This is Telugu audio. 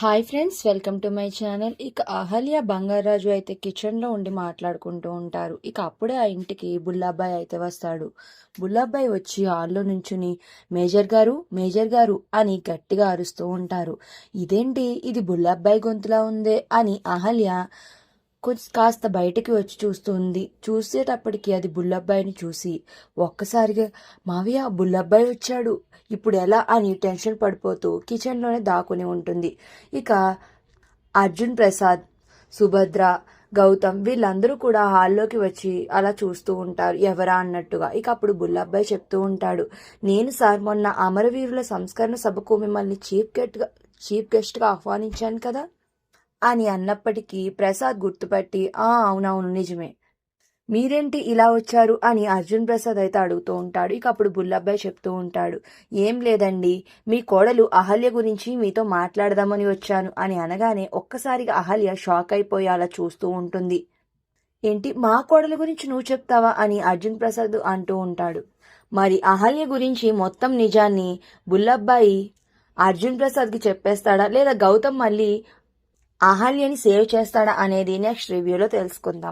Hi friends welcome to my channel ఇక అహల్య బంగారాజు అయితే కిచెన్లో ఉండి మాట్లాడుకుంటూ ఉంటారు. ఇక అప్పుడే ఆ ఇంటికి బుల్లాబ్బాయి అయితే వస్తాడు. బుల్లాబ్బాయి వచ్చి హాల్లో నుంచుని మేజర్ గారు మేజర్ గారు అని గట్టిగా అరుస్తూ ఉంటారు. ఇదేంటి? ఇది బుల్లాబ్బాయి గొంతులా ఉందే అని అహల్య కొంచెం కాస్త బయటికి వచ్చి చూస్తుంది. చూసేటప్పటికి అది బుల్లబ్బాయిని చూసి ఒక్కసారిగా మావయ్య బుల్లబ్బాయి వచ్చాడు. ఇప్పుడు ఎలా? అని టెన్షన్ పడిపోతూ కిచెన్లోనే దాక్కుని ఉంటుంది. ఇక అర్జున్ ప్రసాద్ సుభద్ర గౌతమ్ వీళ్ళందరూ కూడా హాల్లోకి వచ్చి అలా చూస్తూ ఉంటారు. ఎవరా? అన్నట్టుగా. ఇక అప్పుడు బుల్లబ్బాయి చెప్తూ ఉంటాడు నేను సార్ మొన్న అమరవీరుల సంస్కరణ సభకు మిమ్మల్ని చీఫ్ గెట్గా చీఫ్ గెస్ట్గా ఆహ్వానించాను కదా. అని అన్నప్పటికీ ప్రసాద్ గుర్తుపట్టి ఆ అవునవును నిజమే. మీరేంటి ఇలా వచ్చారు? అని అర్జున్ ప్రసాద్ అయితే అడుగుతూ ఉంటాడు. ఇక అప్పుడు బుల్లబ్బాయి చెప్తూ ఉంటాడు ఏం లేదండి మీ కోడలు అహల్య గురించి మీతో మాట్లాడదామని వచ్చాను అని అనగానే ఒక్కసారిగా అహల్య షాక్ అయిపోయేలా చూస్తూ ఉంటుంది. ఏంటి మా కోడల గురించి నువ్వు చెప్తావా? అని అర్జున్ ప్రసాద్ అంటూ ఉంటాడు. మరి అహల్య గురించి మొత్తం నిజాన్ని బుల్లబ్బాయి అర్జున్ ప్రసాద్కి చెప్పేస్తాడా? లేదా గౌతమ్ మళ్ళీ అహల్యని సేవ్ చేస్తాడా అనేది నెక్స్ట్ రివ్యూలో తెలుసుకుందాం.